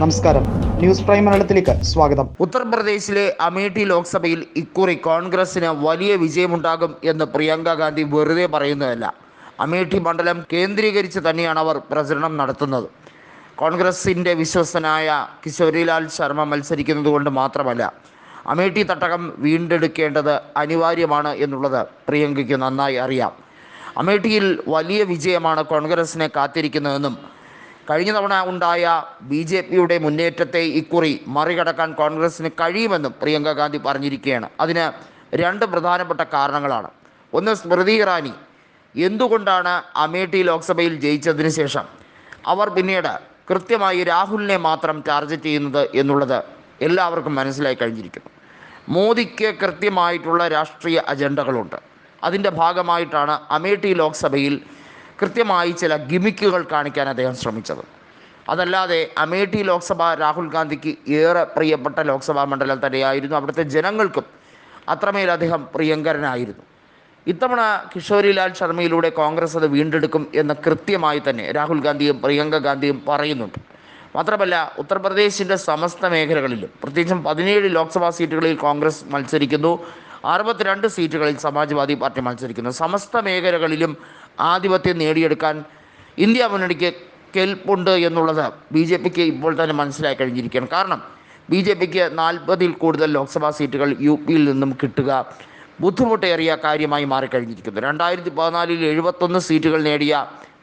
നമസ്കാരം. News prime മലയാളത്തിലേക്ക് സ്വാഗതം. ഉത്തർപ്രദേശിലെ അമേഠി ലോക്സഭയിൽ ഇക്കുറി കോൺഗ്രസിന് വലിയ വിജയമുണ്ടാകും എന്ന് പ്രിയങ്ക ഗാന്ധി വെറുതെ പറയുന്നതല്ല. അമേഠി മണ്ഡലം കേന്ദ്രീകരിച്ച് തന്നെയാണ് അവർ പ്രചരണം നടത്തുന്നത്. കോൺഗ്രസിന്റെ വിശ്വസനായ കിശോരിലാൽ ശർമ്മ മത്സരിക്കുന്നത് കൊണ്ട് മാത്രമല്ല അമേഠി തട്ടകം വീണ്ടെടുക്കേണ്ടത് അനിവാര്യമാണ് എന്നുള്ളത് പ്രിയങ്കയ്ക്ക് നന്നായി അറിയാം. അമേഠിയിൽ വലിയ വിജയമാണ് കോൺഗ്രസിനെ കാത്തിരിക്കുന്നതെന്നും കഴിഞ്ഞ തവണ ഉണ്ടായ ബി ജെ പിയുടെ മുന്നേറ്റത്തെ ഇക്കുറി മറികടക്കാൻ കോൺഗ്രസിന് കഴിയുമെന്നും പ്രിയങ്ക ഗാന്ധി പറഞ്ഞിരിക്കുകയാണ്. അതിന് രണ്ട് പ്രധാനപ്പെട്ട കാരണങ്ങളാണ്. ഒന്ന് സ്മൃതി ഇറാനി. എന്തുകൊണ്ടാണ് അമേഠി ലോക്സഭയിൽ ജയിച്ചതിന് ശേഷം അവർ പിന്നീട് കൃത്യമായി രാഹുലിനെ മാത്രം ടാർഗറ്റ് ചെയ്യുന്നത് എന്നുള്ളത് എല്ലാവർക്കും മനസ്സിലായി കഴിഞ്ഞിരിക്കുന്നു. മോദിക്ക് കൃത്യമായിട്ടുള്ള രാഷ്ട്രീയ അജണ്ടകളുണ്ട്. അതിന്റെ ഭാഗമായിട്ടാണ് അമേഠി ലോക്സഭയിൽ കൃത്യമായി ചില ഗിമിക്കുകൾ കാണിക്കാൻ അദ്ദേഹം ശ്രമിച്ചത്. അതല്ലാതെ അമേഠി ലോക്സഭ രാഹുൽ ഗാന്ധിക്ക് ഏറെ പ്രിയപ്പെട്ട ലോക്സഭാ മണ്ഡലം തന്നെയായിരുന്നു അവിടുത്തെ ജനങ്ങൾക്കും അത്രമേൽ അദ്ദേഹം പ്രിയങ്കരനായിരുന്നു. ഇത്തവണ കിഷോരിലാൽ ശർമ്മയിലൂടെ കോൺഗ്രസ് അത് വീണ്ടെടുക്കും എന്ന് കൃത്യമായി തന്നെ രാഹുൽ ഗാന്ധിയും പ്രിയങ്ക ഗാന്ധിയും പറയുന്നുണ്ട്. മാത്രമല്ല ഉത്തർപ്രദേശിന്റെ സമസ്ത മേഖലകളിലും പ്രത്യേകിച്ചും പതിനേഴ് ലോക്സഭാ സീറ്റുകളിൽ കോൺഗ്രസ് മത്സരിക്കുന്നു. അറുപത്തിരണ്ട് സീറ്റുകളിൽ സമാജ്വാദി പാർട്ടി മത്സരിക്കുന്നു. സമസ്ത മേഖലകളിലും ആധിപത്യം നേടിയെടുക്കാൻ ഇന്ത്യ മുന്നണിക്ക് കെൽപ്പുണ്ട് എന്നുള്ളത് ബി ജെ പിക്ക് ഇപ്പോൾ തന്നെ മനസ്സിലായി കഴിഞ്ഞിരിക്കുകയാണ്. കാരണം ബി ജെ പിക്ക് നാൽപ്പതിൽ കൂടുതൽ ലോക്സഭാ സീറ്റുകൾ യു പിയിൽ നിന്നും കിട്ടുക ബുദ്ധിമുട്ടേറിയ കാര്യമായി മാറിക്കഴിഞ്ഞിരിക്കുന്നു. രണ്ടായിരത്തി പതിനാലിൽ എഴുപത്തൊന്ന് സീറ്റുകൾ നേടിയ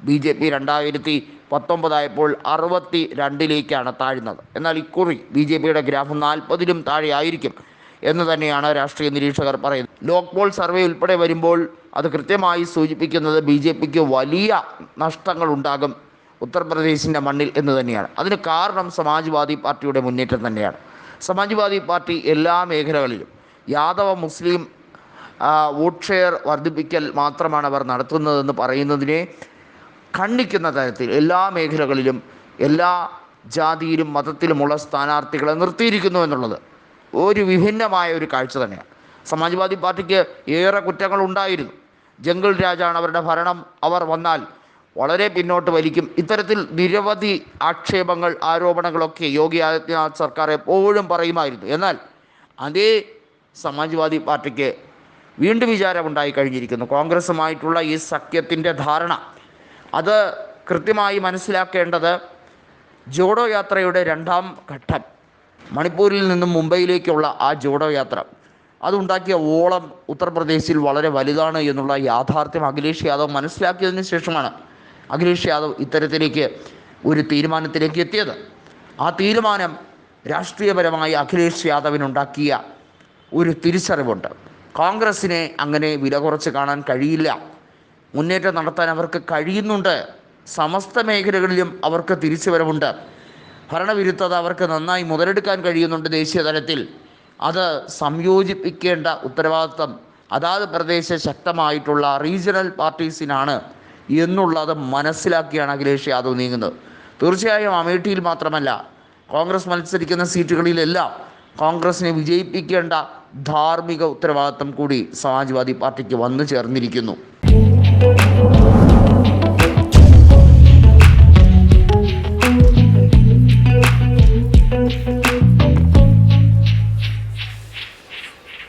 ബി ജെ പി രണ്ടായിരത്തി പത്തൊമ്പതായപ്പോൾ അറുപത്തി രണ്ടിലേക്കാണ് താഴ്ന്നത്. എന്നാൽ ഇക്കുറി ബി ജെ പിയുടെ ഗ്രാഫ് നാൽപ്പതിലും താഴെ ആയിരിക്കും എന്ന് തന്നെയാണ് രാഷ്ട്രീയ നിരീക്ഷകർ പറയുന്നത്. ലോക്പോൾ സർവേ ഉൾപ്പെടെ വരുമ്പോൾ അത് കൃത്യമായി സൂചിപ്പിക്കുന്നത് ബി ജെ പിക്ക് വലിയ നഷ്ടങ്ങളുണ്ടാകും ഉത്തർപ്രദേശിന്റെ മണ്ണിൽ എന്ന് തന്നെയാണ്. അതിന് കാരണം സമാജ്വാദി പാർട്ടിയുടെ മുന്നേറ്റം തന്നെയാണ്. സമാജ്വാദി പാർട്ടി എല്ലാ മേഖലകളിലും യാദവ മുസ്ലിം വോട്ട് ഷെയർ വർദ്ധിപ്പിക്കൽ മാത്രമാണ് അവർ നടത്തുന്നതെന്ന് പറയുന്നതിനെ ഖണ്ഡിക്കുന്ന തരത്തിൽ എല്ലാ മേഖലകളിലും എല്ലാ ജാതിയിലും മതത്തിലുമുള്ള സ്ഥാനാർത്ഥികളെ നിർത്തിയിരിക്കുന്നു എന്നുള്ളത്. ഒരു വിഭിന്നമായ ഒരു കാഴ്ച തന്നെയാണ്. സമാജ്വാദി പാർട്ടിക്ക് ഏറെ കുറ്റങ്ങൾ ഉണ്ടായിരുന്നു. ജംഗിൾ രാജാണ് അവരുടെ ഭരണം. അവർ വന്നാൽ വളരെ പിന്നോട്ട് വലിക്കും. ഇത്തരത്തിൽ നിരവധി ആക്ഷേപങ്ങൾ ആരോപണങ്ങളൊക്കെ യോഗി ആദിത്യനാഥ് സർക്കാർ എപ്പോഴും പറയുമായിരുന്നു. എന്നാൽ അതേ സമാജ്വാദി പാർട്ടിക്ക് വീണ്ടും വിചാരമുണ്ടായി കഴിഞ്ഞിരിക്കുന്നു. കോൺഗ്രസുമായിട്ടുള്ള ഈ സഖ്യത്തിന്റെ ധാരണ. അത് കൃത്യമായി മനസ്സിലാക്കേണ്ടത് ജോഡോ യാത്രയുടെ രണ്ടാം ഘട്ടം. മണിപ്പൂരിൽ നിന്നും മുംബൈയിലേക്കുള്ള ആ ജോഡോ യാത്ര അതുണ്ടാക്കിയ ഓളം ഉത്തർപ്രദേശിൽ വളരെ വലുതാണ് എന്നുള്ള യാഥാർത്ഥ്യം അഖിലേഷ് യാദവ് മനസ്സിലാക്കിയതിന് ശേഷമാണ് അഖിലേഷ് യാദവ് ഇത്തരത്തിലേക്ക് ഒരു തീരുമാനത്തിലേക്ക് എത്തിയത്. ആ തീരുമാനം രാഷ്ട്രീയപരമായി അഖിലേഷ് യാദവിനുണ്ടാക്കിയ ഒരു തിരിച്ചറിവുണ്ട്. കോൺഗ്രസ്സിനെ അങ്ങനെ വില കുറച്ച് കാണാൻ കഴിയില്ല. മുന്നേറ്റം നടത്താൻ അവർക്ക് കഴിയുന്നുണ്ട്. സമസ്ത മേഖലകളിലും അവർക്ക് തിരിച്ചുവരവുണ്ട്. ഭരണവിരുദ്ധത അവർക്ക് നന്നായി മുതലെടുക്കാൻ കഴിയുന്നുണ്ട് ദേശീയ തലത്തിൽ. അത് സംയോജിപ്പിക്കേണ്ട ഉത്തരവാദിത്വം അതാത് പ്രദേശ ശക്തമായിട്ടുള്ള റീജിയണൽ പാർട്ടീസിനാണ് എന്നുള്ളത് മനസ്സിലാക്കിയാണ് അഖിലേഷ് യാദവ് നീങ്ങുന്നത്. തീർച്ചയായും അമേഠിയിൽ മാത്രമല്ല കോൺഗ്രസ് മത്സരിക്കുന്ന സീറ്റുകളിലെല്ലാം കോൺഗ്രസിനെ വിജയിപ്പിക്കേണ്ട ധാർമ്മിക ഉത്തരവാദിത്വം കൂടി സമാജ്വാദി പാർട്ടിക്ക് വന്നു ചേർന്നിരിക്കുന്നു.